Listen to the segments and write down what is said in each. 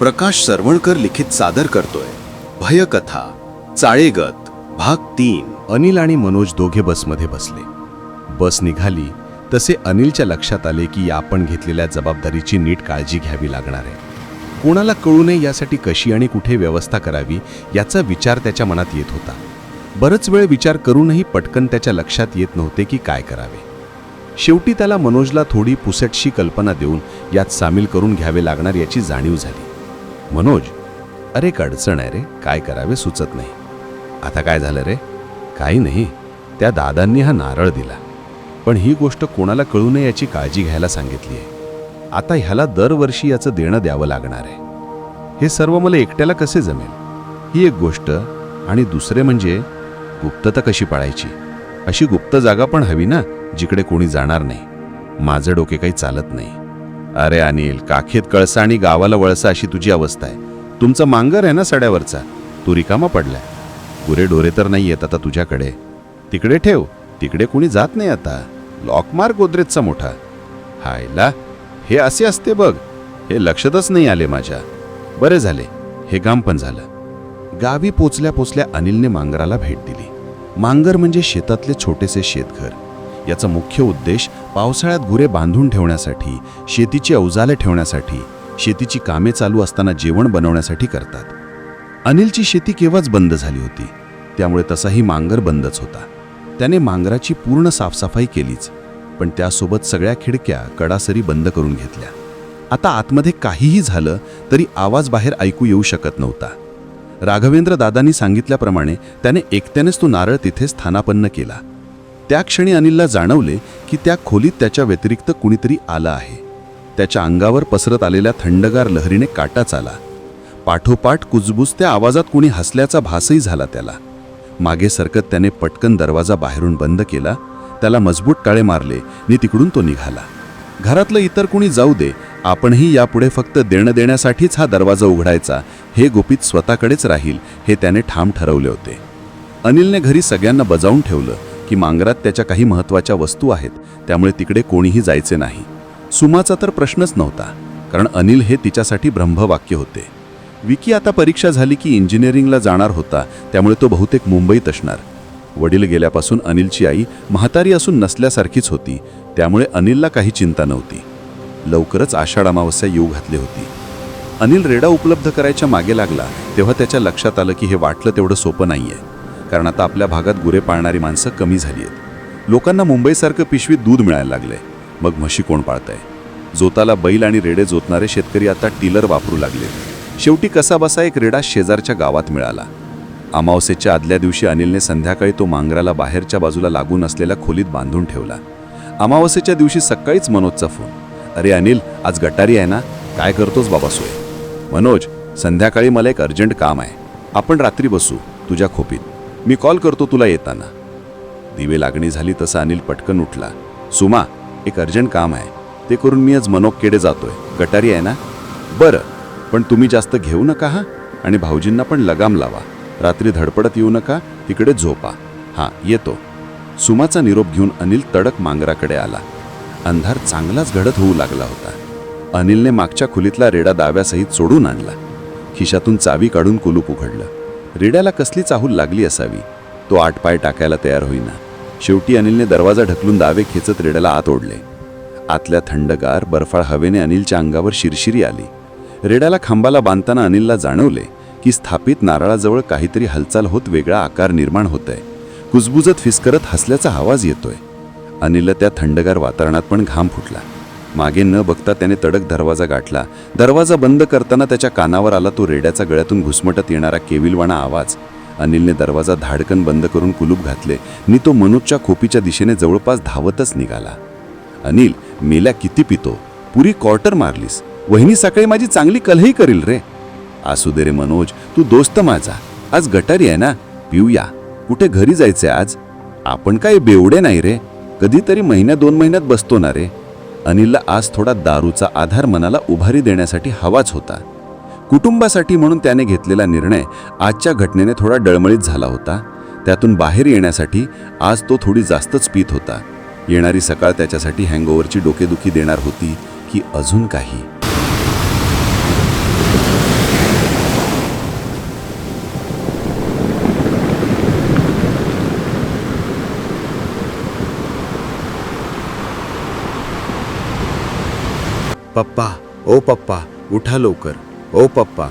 प्रकाश सरवणकर लिखित सादर करतोय. भयकथा चाळेगत भाग तीन. अनिल आणि मनोज दोघे बसमध्ये बसले. बस निघाली तसे अनिलच्या लक्षात आले की आपण घेतलेल्या जबाबदारीची नीट काळजी घ्यावी लागणार आहे. कोणाला कळू नये यासाठी कशी आणि कुठे व्यवस्था करावी याचा विचार त्याच्या मनात येत होता. बरंच वेळ विचार करूनही पटकन त्याच्या लक्षात येत नव्हते की काय करावे. शेवटी त्याला मनोजला थोडी पुसटशी कल्पना देऊन यात सामील करून घ्यावे लागणार याची जाणीव झाली. मनोज अरे एक अडचण आहे रे काय करावे सुचत नाही. आता काय झालं रे? काही नाही त्या दादांनी हा नारळ दिला. पण ही गोष्ट कोणाला कळू नये याची काळजी घ्यायला सांगितली आहे. आता ह्याला दरवर्षी याचं देणं द्यावं लागणार आहे. हे सर्व मला एकट्याला कसे जमेल? ही एक गोष्ट आणि दुसरे म्हणजे गुप्तता कशी पाळायची? अशी गुप्त जागा पण हवी ना जिकडे कोणी जाणार नाही. माझं डोके काही चालत नाही. अरे अनिल काखेत कळसा आणि गावाला वळसा अशी तुझी अवस्था आहे. तुमचा मांगर आहे ना सड्यावरचा? तू रिकामा पडलाय. गुरे डोरे तर नाही येत आता तुझ्याकडे. तिकडे ठेव तिकडे कोणी जात नाही आता. लॉक मार गोदरेजचा मोठा. हायला हे असे असते बघ. हे लक्षातच नाही आले माझ्या. बरे झाले हे काम पण झालं. गावी पोचल्या पोचल्या अनिलने मांगराला भेट दिली. मांगर म्हणजे शेतातले छोटेसे शेतघर. याचा मुख्य उद्देश पावसाळ्यात गुरे बांधून ठेवण्यासाठी शेतीची अवजाले ठेवण्यासाठी शेतीची कामे चालू असताना जेवण बनवण्यासाठी करतात. अनिलची शेती केव्हाच बंद झाली होती? त्यामुळे तसाही मांगर बंदच होता. त्याने मांगराची पूर्ण साफसफाई केलीच पण त्यासोबत सगळ्या खिडक्या कडासरी बंद करून घेतल्या. आता आतमध्ये काहीही झालं तरी आवाज बाहेर ऐकू येऊ शकत नव्हता. राघवेंद्र दादांनी सांगितल्याप्रमाणे त्याने एकट्यानेच तो नारळ तिथे स्थानापन्न केला. त्या क्षणी अनिलला जाणवले की त्या खोलीत त्याच्या व्यतिरिक्त कुणीतरी आलं आहे. त्याच्या अंगावर पसरत आलेल्या थंडगार लहरीने काटाच आला पाठोपाठ कुजबुज त्या आवाजात कुणी हसल्याचा भासही झाला त्याला. मागे सरकत त्याने पटकन दरवाजा बाहेरून बंद केला. त्याला मजबूत टाळे मारले. नि तिकडून तो निघाला. घरातलं इतर कुणी जाऊ दे. आपणही यापुढे फक्त देणं देण्यासाठीच हा दरवाजा उघडायचा. हे गुपित स्वतःकडेच राहील हे त्याने ठाम ठरवले होते. अनिलने घरी सगळ्यांना बजावून ठेवलं. की मांगरात त्याच्या काही महत्त्वाच्या वस्तू आहेत त्यामुळे तिकडे कोणीही जायचे नाही. सुमाचा तर प्रश्नच नव्हता कारण अनिल हे तिच्यासाठी ब्रह्मवाक्य होते. विकी आता परीक्षा झाली की इंजिनिअरिंगला जाणार होता त्यामुळे तो बहुतेक मुंबईत असणार. वडील गेल्यापासून अनिलची आई म्हातारी असून नसल्यासारखीच होती त्यामुळे अनिलला काही चिंता नव्हती. लवकरच आषाढ अमावस्या येऊ घातली होती. अनिल रेडा उपलब्ध करायच्या मागे लागला तेव्हा त्याच्या लक्षात आलं की हे वाटलं तेवढं सोपं नाहीये. कारण आता आपल्या भागात गुरे पाळणारी माणसं कमी झाली आहेत. लोकांना मुंबईसारखं पिशवीत दूध मिळायला लागले मग म्हशी कोण पाळतंय? जोताला बैल आणि रेडे जोतणारे शेतकरी आता टिलर वापरू लागले. शेवटी कसाबसा एक रेडा शेजारच्या गावात मिळाला. अमावस्येच्या आदल्या दिवशी अनिलने संध्याकाळी तो मांगराला बाहेरच्या बाजूला लागून असलेल्या खोलीत बांधून ठेवला. अमावस्येच्या दिवशी सकाळीच मनोजचा फोन. अरे अनिल आज गटारी आहे ना? काय करतोस बाबा सोय? मनोज संध्याकाळी मला एक अर्जंट काम आहे. आपण रात्री बसू तुझ्या खोपीत. मी कॉल करतो तुला येताना. दिवे लागणी झाली तसा अनिल पटकन उठला. सुमा एक अर्जंट काम आहे. ते करून मी आज मनोककेडे जातोय. गटारी आहे ना? बरं पण तुम्ही जास्त घेऊ नका हा? आणि भाऊजींना पण लगाम लावा. रात्री धडपडत येऊ नका तिकडे झोपा. हां येतो. सुमाचा निरोप घेऊन अनिल तडक मांगराकडे आला. अंधार चांगलाच घडत होऊ लागला होता. अनिलने मागच्या खोलीतला रेडा दाव्यासहित सोडून आणला. खिशातून चावी काढून कुलूप उघडलं. रेड्याला कसली चाहूल लागली असावी? तो आठ पाय टाकायला तयार होईना. शेवटी अनिलने दरवाजा ढकलून दावे खेचत रेड्याला आत ओढले. आतल्या थंडगार बर्फाळ हवेने अनिलच्या अंगावर शिरशिरी आली. रेड्याला खांबाला बांधताना अनिलला जाणवले की स्थापित नारळाजवळ काहीतरी हालचाल होत वेगळा आकार निर्माण होत आहे कुजबुजत फिसकरत हसल्याचा आवाज येतोय. अनिलला त्या थंडगार वातावरणात पण घाम फुटला. मागे न बघता त्याने तडक दरवाजा गाठला. दरवाजा बंद करताना त्याच्या कानावर आला तो रेड्याचा गळ्यातून घुसमटत येणारा केविलवाणा आवाज. अनिलने दरवाजा धाडकन बंद करून कुलूप घातले. नि तो मनोजच्या खोपीच्या दिशेने जवळपास धावतच निघाला. अनिल मेल्या किती पितो? पुरी क्वार्टर मारलीस. वहिनी सकाळी माझी चांगली कलही करील रे. असू दे रे मनोज तू दोस्त माझा. आज गटारी आहे ना? पिऊया. कुठे घरी जायचे आज? आपण काय बेवडे नाही रे. कधीतरी महिन्या दोन महिन्यात बसतो ना रे. अनिलला आज थोडा दारूचा आधार मनाला उभारी देण्यासाठी हवाच होता. कुटुंबासाठी म्हणून त्याने घेतलेला निर्णय आजच्या घटनेने थोडा डळमळीत झाला होता. त्यातून बाहेर येण्यासाठी आज तो थोडी जास्तच पीत होता. येणारी सकाळ त्याच्यासाठी हँगओव्हरची डोकेदुखी देणार होती की अजून काही? पप्पा ओ पप्पा उठा लवकर. ओ पप्पा.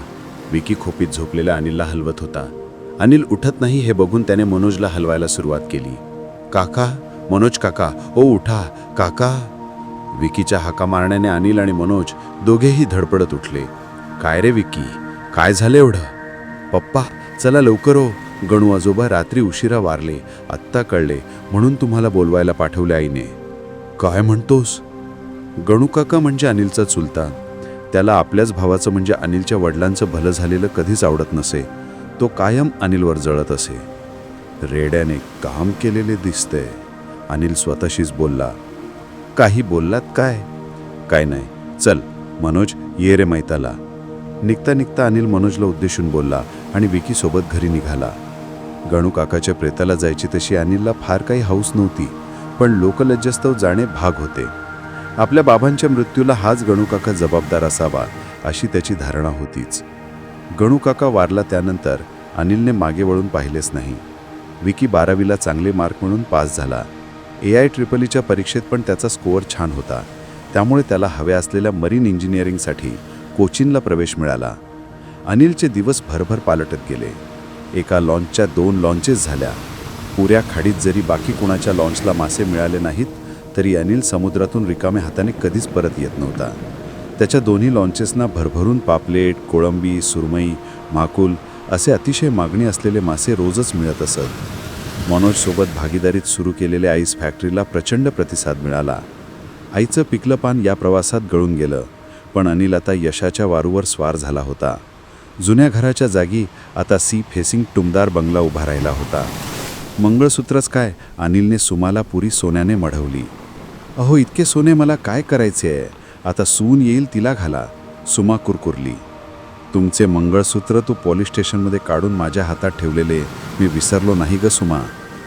विकी खोपीत झोपलेल्या अनिलला हलवत होता. अनिल उठत नाही हे बघून त्याने मनोजला हलवायला सुरुवात केली. काका मनोज काका ओ उठा. काका. विकीच्या हाका मारण्याने अनिल आणि मनोज दोघेही धडपडत उठले. काय रे विकी? काय झालं एवढं? पप्पा चला लवकर हो गणू आजोबा रात्री उशिरा वारले. आत्ता कळले. म्हणून तुम्हाला बोलवायला पाठवले आईने. काय म्हणतोस? गणू काका म्हणजे अनिलचा चुलता. त्याला आपल्याच भावाचं म्हणजे अनिलच्या वडिलांचं भलं झालेलं कधीच आवडत नसे. तो कायम अनिलवर जळत असे. रेड्याने काम केलेले दिसतंय अनिल स्वतःशीच बोलला काही बोललात काय? काय नाही. चल मनोज ये रे मैताला. निघता निघता अनिल मनोजला उद्देशून बोलला आणि विकीसोबत घरी निघाला. गणू काकाच्या प्रेताला जायची तशी अनिलला फार काही हौस नव्हती पण लोकलज्जस्तव जाणे भाग होते. आपल्या बाबांच्या मृत्यूला हाच गणूकाका जबाबदार असावा अशी त्याची धारणा होतीच. गणूकाका वारला त्यानंतर अनिलने मागे वळून पाहिलेच नाही. विकी बारावीला चांगले मार्क म्हणून पास झाला. ए आय ट्रिपलीच्या परीक्षेत पण त्याचा स्कोअर छान होता. त्यामुळे त्याला हव्या असलेल्या मरीन इंजिनिअरिंगसाठी कोचिनला प्रवेश मिळाला. अनिलचे दिवस भरभर पालटत गेले. एका लॉन्चच्या दोन लॉन्चेस झाल्या. पुऱ्या खाडीत जरी बाकी कुणाच्या लॉन्चला मासे मिळाले नाहीत तरी अनिल समुद्रातून रिकाम्या हाताने कधीच परत येत नव्हता. त्याच्या दोन्ही लॉन्चेसना भरभरून पापलेट कोळंबी सुरमई माकुल असे अतिशय मागणी असलेले मासे रोजच मिळत असत. मनोजसोबत भागीदारीत सुरू केलेल्या आईस फॅक्टरीला प्रचंड प्रतिसाद मिळाला. आईचं पिकलं पान या प्रवासात गळून गेलं पण अनिल आता यशाच्या वारूवर स्वार झाला होता. जुन्या घराच्या जागी आता सी फेसिंग टुमदार बंगला उभा राहिला होता. मंगळसूत्रच काय अनिलने सुमाला पुरी सोन्याने मढवली. अहो इतके सोने मला काय करायचे? आहे आता सून येईल तिला घाला. सुमा कुरकुरली. तुमचे मंगळसूत्र तू पोलीस स्टेशनमध्ये काढून माझ्या हातात ठेवलेले मी विसरलो नाही ग सुमा.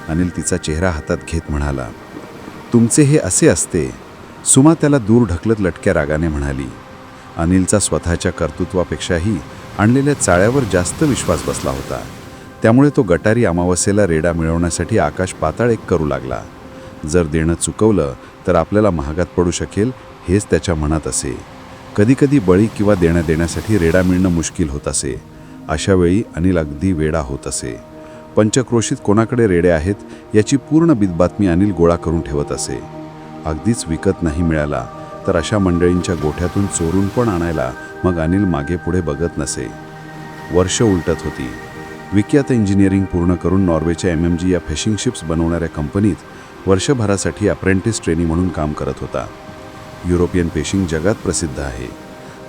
अनिल तिचा चेहरा हातात घेत म्हणाला. तुमचे हे असे असते? सुमा त्याला दूर ढकलत लटक्या रागाने म्हणाली. अनिलचा स्वतःच्या कर्तृत्वापेक्षाही आणलेल्या चाळ्यावर जास्त विश्वास बसला होता. त्यामुळे तो गटारी अमावस्येला रेडा मिळवण्यासाठी आकाश पाताळ एक करू लागला. जर देणं चुकवलं तर आपल्याला महागात पडू शकेल हेच त्याच्या मनात असे. कधीकधी बळी किंवा देण्या देण्यासाठी रेडा मिळणं मुश्किल होत असे. अशावेळी अनिल अगदी वेडा होत असे. पंचक्रोशीत कोणाकडे रेडे आहेत याची पूर्ण बिदबातमी अनिल गोळा करून ठेवत असे. अगदीच विकत नाही मिळाला तर अशा मंडळींच्या गोठ्यातून चोरून पण आणायला मग अनिल मागे पुढे बघत नसे. वर्ष उलटत होती. विख्यात इंजिनिअरिंग पूर्ण करून नॉर्वेच्या एम एम जी या फिशिंग शिप्स बनवणाऱ्या कंपनीत वर्षभरासाठी अप्रेंटिस ट्रेनी म्हणून काम करत होता. युरोपियन फिशिंग जगात प्रसिद्ध आहे.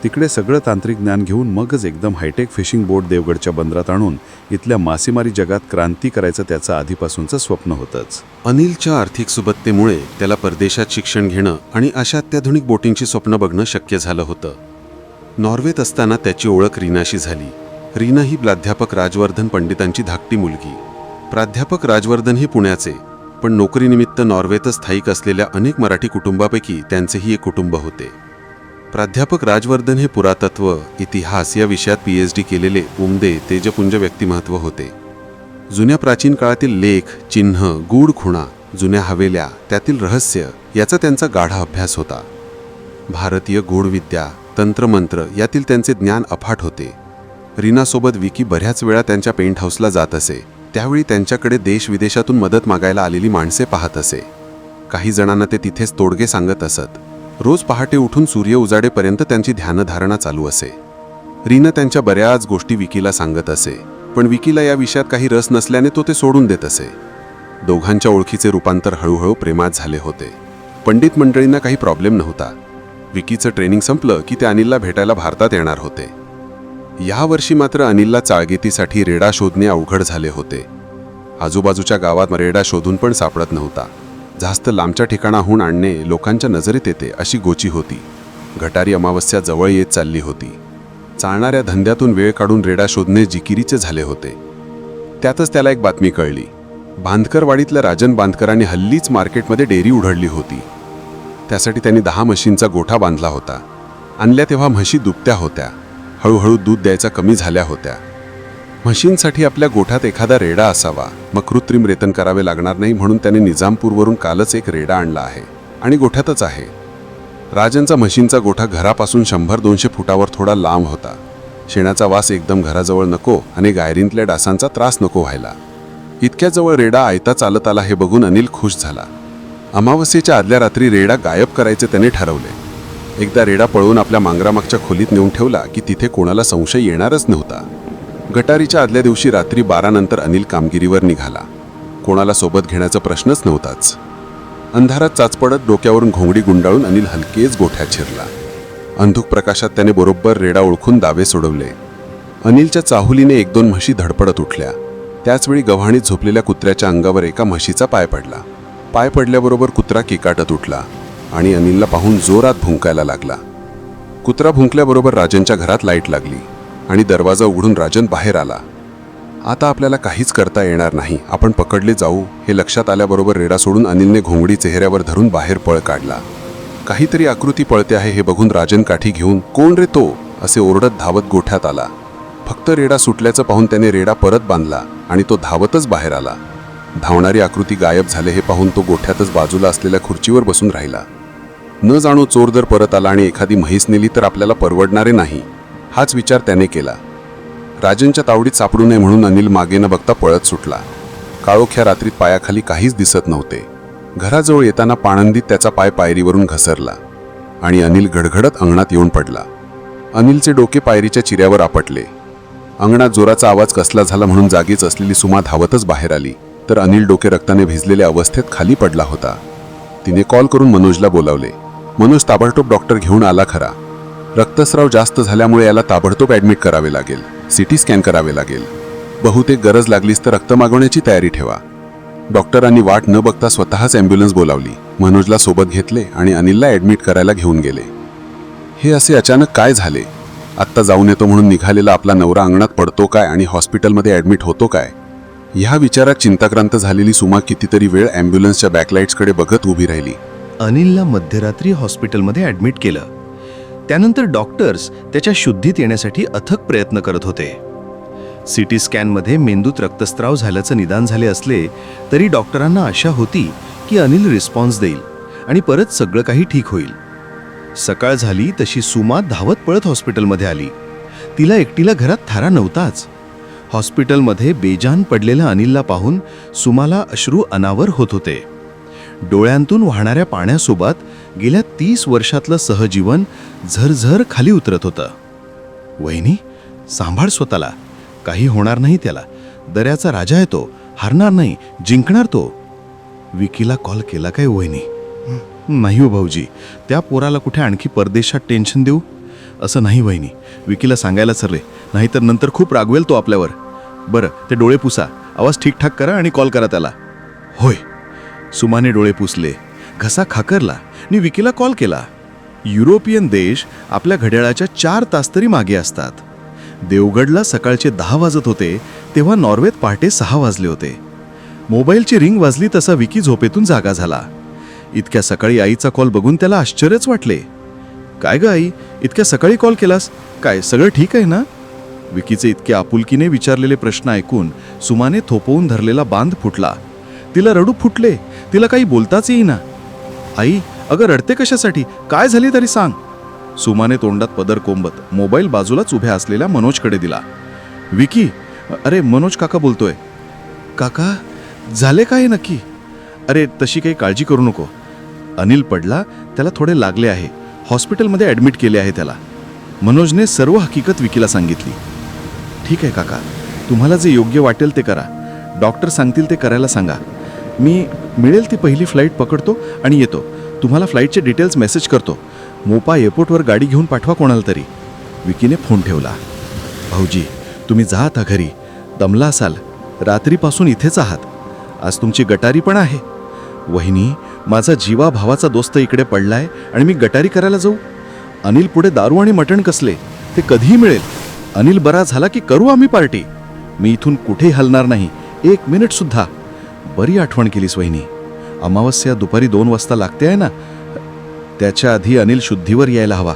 तिकडे सगळं तांत्रिक ज्ञान घेऊन मगच एकदम हायटेक फिशिंग बोट देवगडच्या बंदरात आणून इथल्या मासेमारी जगात क्रांती करायचं त्याचं आधीपासूनचं स्वप्न होतंच. अनिलच्या आर्थिक सुबत्तेमुळे त्याला परदेशात शिक्षण घेणं आणि अशा अत्याधुनिक बोटिंगची स्वप्न बघणं शक्य झालं होतं. नॉर्वेत असताना त्याची ओळख रीनाशी झाली. रीना ही प्राध्यापक राजवर्धन पंडितांची धाकटी मुलगी. प्राध्यापक राजवर्धन हे पुण्याचे. पण नोकरीनिमित्त नॉर्वेतच स्थायिक असलेल्या अनेक मराठी कुटुंबापैकी त्यांचेही एक कुटुंब होते. प्राध्यापक राजवर्धन हे पुरातत्व इतिहास या विषयात पी एच डी केलेले उमदे तेजपुंज व्यक्तिमत्व होते. जुन्या प्राचीन काळातील लेख चिन्ह गूढ खुणा जुन्या हवेल्या त्यातील रहस्य याचा त्यांचा गाढा अभ्यास होता. भारतीय गूढविद्या तंत्रमंत्र यातील त्यांचे ज्ञान अफाट होते. रीनासोबत विकी बऱ्याच वेळा त्यांच्या पेंट हाऊसला जात असे. त्यावेळी त्यांच्याकडे देश विदेशातून मदत मागायला आलेली माणसे पाहत असे. काही जणांना ते तिथेच तोडगे सांगत असत. रोज पहाटे उठून सूर्य उजाडेपर्यंत त्यांची ध्यानधारणा चालू असे. रीनं त्यांच्या बऱ्याच गोष्टी विकीला सांगत असे पण विकीला या विषयात काही रस नसल्याने तो ते सोडून देत असे. दोघांच्या ओळखीचे रूपांतर हळूहळू प्रेमात झाले होते. पंडित मंडळींना काही प्रॉब्लेम नव्हता. विकीचं ट्रेनिंग संपलं की ते अनिलला भेटायला भारतात येणार होते. यावर्षी मात्र अनिलला चाळगेतीसाठी रेडा शोधणे अवघड झाले होते. आजूबाजूच्या गावात रेडा शोधून पण सापडत नव्हता. जास्त लांबच्या ठिकाणाहून आणणे लोकांच्या नजरेत येते अशी गोची होती. गटारी अमावस्या जवळ येत चालली होती. चालणाऱ्या धंद्यातून वेळ काढून रेडा शोधणे जिकिरीचे झाले होते. त्यातच त्याला एक बातमी कळली. बांधकरवाडीतल्या राजन बांधकरांनी हल्लीच मार्केटमध्ये डेअरी उघडली होती. त्यासाठी त्यांनी दहा म्हशींचा गोठा बांधला होता. आणल्या तेव्हा म्हशी दुबत्या होत्या. हळूहळू दूध द्यायचा कमी झाल्या होत्या. म्हशींसाठी आपल्या गोठ्यात एखादा रेडा असावा. मग कृत्रिम रेतन करावे लागणार नाही म्हणून त्याने निजामपूरवरून कालच एक रेडा आणला आहे. आणि गोठ्यातच आहे. राजनचा म्हशींचा गोठा घरापासून शंभर दोनशे फुटावर थोडा लांब होता. शेणाचा वास एकदम घराजवळ नको आणि गायरींतल्या डासांचा त्रास नको व्हायला. इतक्या जवळ रेडा आयता चालत आला हे बघून अनिल खुश झाला. अमावस्येच्या आदल्या रात्री रेडा गायब करायचे त्याने ठरवले. एकदा रेडा पळवून आपल्या मांगरामागच्या खोलीत नेऊन ठेवला की तिथे कोणाला संशय येणारच नव्हता. गटारीच्या आदल्या दिवशी रात्री बारानंतर अनिल कामगिरीवर निघाला. कोणाला सोबत घेण्याचा प्रश्नच नव्हताच. अंधारात चाचपडत डोक्यावरून घोंगडी गुंडाळून अनिल हलकेच गोठ्यात शिरला. अंधुक प्रकाशात त्याने बरोबर रेडा ओळखून दावे सोडवले. अनिलच्या चाहुलीने एक दोन म्हशी धडपडत उठल्या. त्याचवेळी गव्हाणीत झोपलेल्या कुत्र्याच्या अंगावर एका म्हशीचा पाय पडला. पाय पडल्याबरोबर कुत्रा किकाटत उठला. आणि अनिलला पाहून जोरात भुंकायला लागला. कुत्रा भुंकल्याबरोबर राजनच्या घरात लाइट लागली आणि दरवाजा उघडून राजन बाहेर आला. आता आपल्याला काहीच करता येणार नाही. आपण पकडले जाऊ. हे लक्षात आल्याबरोबर रेडा सोडून अनिलने घोंगडी चेहऱ्यावर धरून बाहेर पळ काढला. काहीतरी आकृती पळते आहे हे बघून राजन काठी घेऊन कोण रे तो? असे ओरडत धावत गोठ्यात आला. फक्त रेडा सुटल्याचं पाहून त्याने रेडा परत बांधला आणि तो धावतच बाहेर आला. धावणारी आकृती गायब झाले हे पाहून तो गोठ्यातच बाजूला असलेल्या खुर्चीवर बसून राहिला. न जाणो चोर जर परत आला आणि एखादी म्हैस नेली तर आपल्याला परवडणारे नाही. हाच विचार त्याने केला. राजनच्या तावडीत सापडू नये म्हणून अनिल मागे न बघता पळत सुटला. काळोख्या रात्रीत पायाखाली काहीच दिसत नव्हते. घराजवळ येताना पाणंदीत त्याचा पाय पायरीवरून घसरला आणि अनिल घडघडत अंगणात येऊन पडला. अनिलचे डोके पायरीच्या चिऱ्यावर आपटले. अंगणात जोराचा आवाज कसला झाला म्हणून जागीच असलेली सुमा धावतच बाहेर आली तर अनिल डोके रक्ताने भिजलेल्या अवस्थेत खाली पडला होता. तिने कॉल करून मनोजला बोलावले. मनोज ताबडतोब डॉक्टर घेऊन आला खरा. रक्तस्राव जास्त झाल्यामुळे याला ताबडतोब ॲडमिट करावे लागेल. सिटी स्कॅन करावे लागेल. बहुतेक गरज लागलीच तर रक्त मागवण्याची तयारी ठेवा. डॉक्टरांनी वाट न बघता स्वतःच ॲम्ब्युलन्स बोलावली. मनोजला सोबत घेतले आणि अनिलला ॲडमिट करायला घेऊन गेले. हे असे अचानक काय झाले? आत्ता जाऊन येतो म्हणून निघालेला आपला नवरा अंगणात पडतो काय आणि हॉस्पिटलमध्ये ॲडमिट होतो काय? ह्या विचारात चिंताक्रांत झालेली सुमा कितीतरी वेळ ॲम्ब्युलन्सच्या बॅकलाईट्सकडे बघत उभी राहिली. अनिलला मध्यरात्री हॉस्पिटलमध्ये ॲडमिट केलं. त्यानंतर डॉक्टर्स त्याच्या शुद्धीत येण्यासाठी अथक प्रयत्न करत होते. सिटी स्कॅनमध्ये मेंदूत रक्तस्त्राव झाल्याचं निदान झाले असले तरी डॉक्टरांना आशा होती की अनिल रिस्पॉन्स देईल आणि परत सगळं काही ठीक होईल. सकाळ झाली तशी सुमा धावत पळत हॉस्पिटलमध्ये आली. तिला एकटीला घरात थारा नव्हताच. हॉस्पिटलमध्ये बेजान पडलेल्या अनिलला पाहून सुमाला अश्रू अनावर होत होते. डोळ्यांतून वाहणाऱ्या पाण्यासोबत गेल्या तीस वर्षातलं सहजीवन झरझर खाली उतरत होतं. वहिनी सांभाळ स्वतःला. काही होणार नाही त्याला. दऱ्याचा राजा आहे तो. हारणार नाही. जिंकणार तो. विकीला कॉल केला काय वहिनी? नाही हो भाऊजी. त्या पोराला कुठे आणखी परदेशात टेन्शन देऊ? असं नाही वहिनी. विकीला सांगायला सरले नाहीतर नंतर खूप रागवेल तो आपल्यावर. बरं ते डोळे पुसा. आवाज ठीकठाक करा आणि कॉल करा त्याला. होय. सुमाने डोळे पुसले. घसा खाकरला. आणि विकीला कॉल केला. युरोपियन देश आपल्या घड्याळाच्या चार तास तरी मागे असतात. देवगडला सकाळचे दहा वाजत होते तेव्हा नॉर्वेत पहाटे सहा वाजले होते. मोबाईलची रिंग वाजली तसा विकी झोपेतून जागा झाला. इतक्या सकाळी आईचा कॉल बघून त्याला आश्चर्यच वाटले. काय ग आई इतक्या सकाळी कॉल केलास? काय सगळं ठीक आहे ना? विकीचे इतके आपुलकीने विचारलेले प्रश्न ऐकून सुमाने थोपवून धरलेला बांध फुटला. तिला रडू फुटले. तिला काही बोलताच येईना. आई अगं रडते कशासाठी? काय झाली तरी सांग. सुमाने तोंडात पदर कोंबत मोबाईल बाजूलाच उभ्या असलेल्या मनोजकडे दिला. विकी अरे मनोज काका बोलतोय. काका झाले काय नक्की? अरे तशी काही काळजी करू नको. अनिल पडला त्याला थोडे लागले आहे. हॉस्पिटलमध्ये ॲडमिट केले आहे त्याला. मनोजने सर्व हकीकत विकीला सांगितली. ठीक आहे काका तुम्हाला जे योग्य वाटेल ते करा. डॉक्टर सांगतील ते करायला सांगा. मी मिळेल ती पहिली फ्लाईट पकडतो आणि येतो. तुम्हाला फ्लाईटचे डिटेल्स मेसेज करतो. मोपा एअरपोर्टवर गाडी घेऊन पाठवा कोणाला तरी. विकीने फोन ठेवला. भाऊजी तुम्ही जा आता घरी. दमला असाल. रात्रीपासून इथेच आहात. आज तुमची गटारी पण आहे. वहिनी माझा जीवा भावाचा दोस्त इकडे पडलाय आणि मी गटारी करायला जाऊ. अनिल पुढे दारू आणि मटण कसले? ते कधीही मिळेल. अनिल बरा झाला की करू आम्ही पार्टी? मी इथून कुठेही हलणार नाही. एक मिनिट सुद्धा. बरी आठवण केलीस वहिनी. अमावस्या दुपारी दोन वाजता लागते आहे ना? त्याच्या आधी अनिल शुद्धीवर यायला हवा.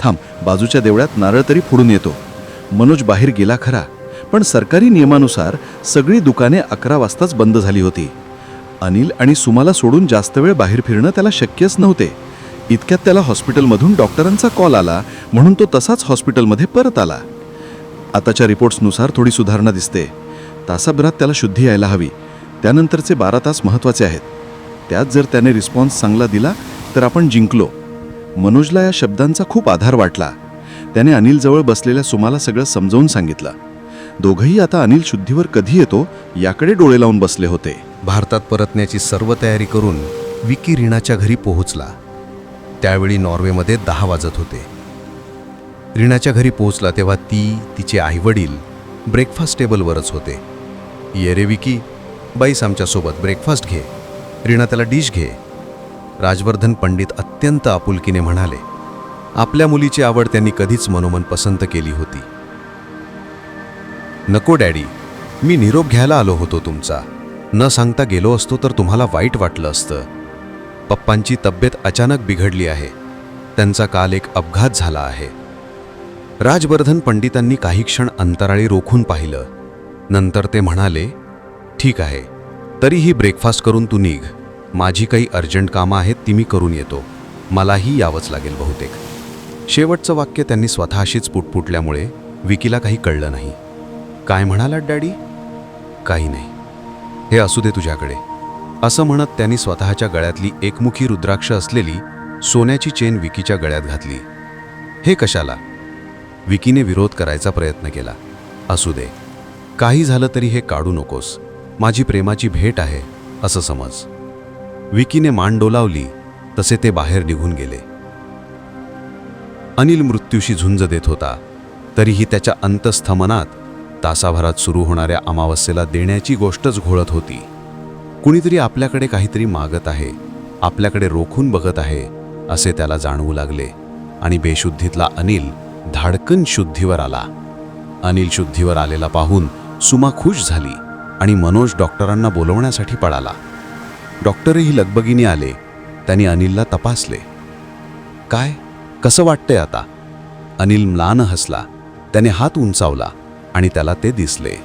थांब बाजूच्या देवळात नारळ तरी फोडून येतो. मनोज बाहेर गेला खरा पण सरकारी नियमानुसार सगळी दुकाने अकरा वाजताच बंद झाली होती. अनिल आणि सुमाला सोडून जास्त वेळ बाहेर फिरणं त्याला शक्यच नव्हते. इतक्यात त्याला हॉस्पिटलमधून डॉक्टरांचा कॉल आला म्हणून तो तसाच हॉस्पिटलमध्ये परत आला. आताच्या रिपोर्ट्सनुसार थोडी सुधारणा दिसते. तासाभरात त्याला शुद्धी यायला हवी. त्यानंतरचे बारा तास महत्त्वाचे आहेत. त्यात जर त्याने रिस्पॉन्स चांगला दिला तर आपण जिंकलो. मनोजला या शब्दांचा खूप आधार वाटला. त्याने अनिलजवळ बसलेल्या सुमाला सगळं समजावून सांगितलं. दोघंही आता अनिल शुद्धीवर कधी येतो याकडे डोळे लावून बसले होते. भारतात परतण्याची सर्व तयारी करून विकी रीणाच्या घरी पोहोचला. त्यावेळी नॉर्वेमध्ये दहा वाजत होते. रीणाच्या घरी पोहोचला तेव्हा ती तिचे आईवडील ब्रेकफास्ट टेबलवरच होते. ये रे विकी बाईस आमच्यासोबत ब्रेकफास्ट घे. रीणा त्याला डिश घे. राजवर्धन पंडित अत्यंत आपुलकीने म्हणाले आपल्या मुलीची आवड त्यांनी कधीच मनोमन पसंत केली होती. नको डॅडी. मी निरोप घ्यायला आलो होतो तुमचा. न सांगता गेलो असतो तर तुम्हाला वाईट वाटलं असतं. पप्पांची तब्येत अचानक बिघडली आहे. त्यांचा काल एक अपघात झाला आहे. राजवर्धन पंडितांनी काही क्षण अंतराळी रोखून पाहिलं. नंतर ते म्हणाले ठीक आहे. तरीही ब्रेकफास्ट करून तू निघ. माझी काही अर्जंट कामं आहेत ती मी करून येतो. मलाही यावंच लागेल बहुतेक. शेवटचं वाक्य त्यांनी स्वतःशीच पुटपुटल्यामुळे विकीला काही कळलं नाही. काय म्हणालात डॅडी? काही नाही. हे असू दे तुझ्याकडे. असं म्हणत त्यांनी स्वतःच्या गळ्यातली एकमुखी रुद्राक्ष असलेली सोन्याची चेन विकीच्या गळ्यात घातली. हे कशाला? विकीने विरोध करायचा प्रयत्न केला. असू दे. काही झालं तरी हे काढू नकोस. माझी प्रेमाची भेट आहे असं समज. विकीने मान डोलावली तसे ते बाहेर निघून गेले. अनिल मृत्यूशी झुंज देत होता तरीही त्याच्या अंतस्थ मनात तासाभरात सुरू होणाऱ्या अमावस्येला देण्याची गोष्टच घोळत होती. कुणीतरी आपल्याकडे काहीतरी मागत आहे आपल्याकडे रोखून बघत आहे असे त्याला जाणवू लागले आणि बेशुद्धीतला अनिल धाडकन शुद्धीवर आला. अनिल शुद्धीवर आलेला पाहून सुमा खुश झाली. आणि मनोज डॉक्टरांना बोलवण्यासाठी पळाला. डॉक्टरही लगबगीने आले. त्यांनी अनिलला तपासले. काय? कसं वाटतंय आता? अनिल म्लान हसला. त्याने हात उंचावला आणि त्याला ते दिसले.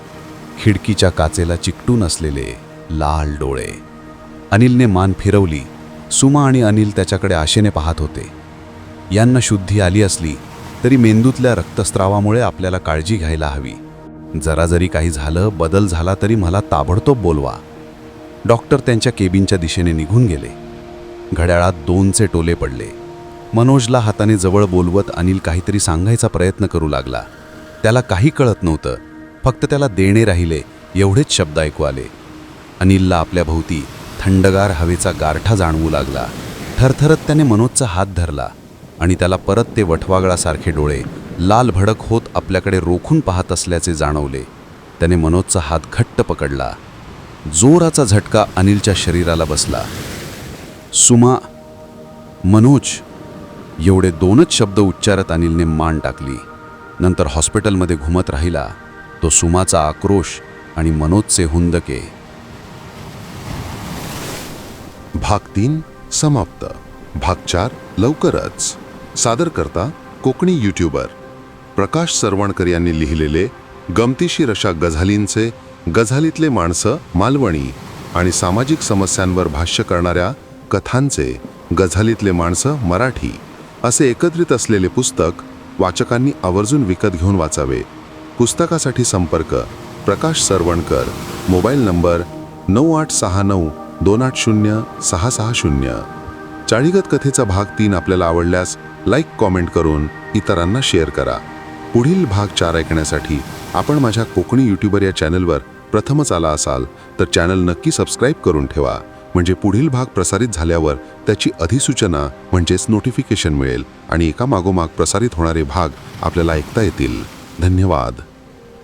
खिडकीच्या काचेला चिकटून असलेले लाल डोळे. अनिलने मान फिरवली. सुमा आणि अनिल त्याच्याकडे आशेने पाहत होते. यांना शुद्धी आली असली तरी मेंदूतल्या रक्तस्रावामुळे आपल्याला काळजी घ्यायला हवी. जरा जरी काही झालं बदल झाला तरी मला ताबडतोब बोलवा. डॉक्टर त्यांच्या केबिनच्या दिशेने निघून गेले. घड्याळात दोनचे टोले पडले. मनोजला हाताने जवळ बोलवत अनिल काहीतरी सांगायचा प्रयत्न करू लागला. त्याला काही कळत नव्हतं. फक्त त्याला देणे राहिले एवढेच शब्द ऐकू आले. अनिलला आपल्या भोवती थंडगार हवेचा गारठा जाणवू लागला. थरथरत त्याने मनोजचा हात धरला आणि त्याला परत ते वठवागळासारखे डोळे लाल भडक होत आपल्याकडे रोखून पाहत असल्याचे जाणवले. त्याने मनोजचा हात घट्ट पकडला. जोराचा झटका अनिलच्या शरीराला बसला. सुमा मनोज एवढे दोनच शब्द उच्चारत अनिलने मान टाकली. नंतर हॉस्पिटलमध्ये घुमत राहिला. तो सुमाचा आक्रोश आणि मनोजचे हुंदके. भाग तीन समाप्त. भाग चार लवकरच. सादर करता कोकणी युट्यूबर प्रकाश सरवणकर यांनी लिहिलेले गमतीशीर अशा गझालींचे गझालीतले माणसं मालवणी आणि सामाजिक समस्यांवर भाष्य करणाऱ्या कथांचे गझालीतले माणसं मराठी असे एकत्रित असलेले पुस्तक वाचकांनी आवर्जून विकत घेऊन वाचावे. पुस्तकासाठी संपर्क प्रकाश सरवणकर मोबाईल नंबर नऊ आठ सहा नऊ दोन आठ शून्य सहा सहा शून्य. चाळीगत कथेचा भाग तीन आपल्याला आवडल्यास लाईक कॉमेंट करून इतरांना शेअर करा. पुढील भाग चार ऐकण्यासाठी आपण माझ्या कोकणी यूट्यूबर या चॅनलवर प्रथमच आला असाल तर चॅनल नक्की सबस्क्राईब करून ठेवा. म्हणजे पुढील भाग प्रसारित झाल्यावर त्याची अधिसूचना म्हणजेच नोटिफिकेशन मिळेल आणि एका मागोमाग प्रसारित होणारे भाग आपल्याला ऐकता येतील. धन्यवाद.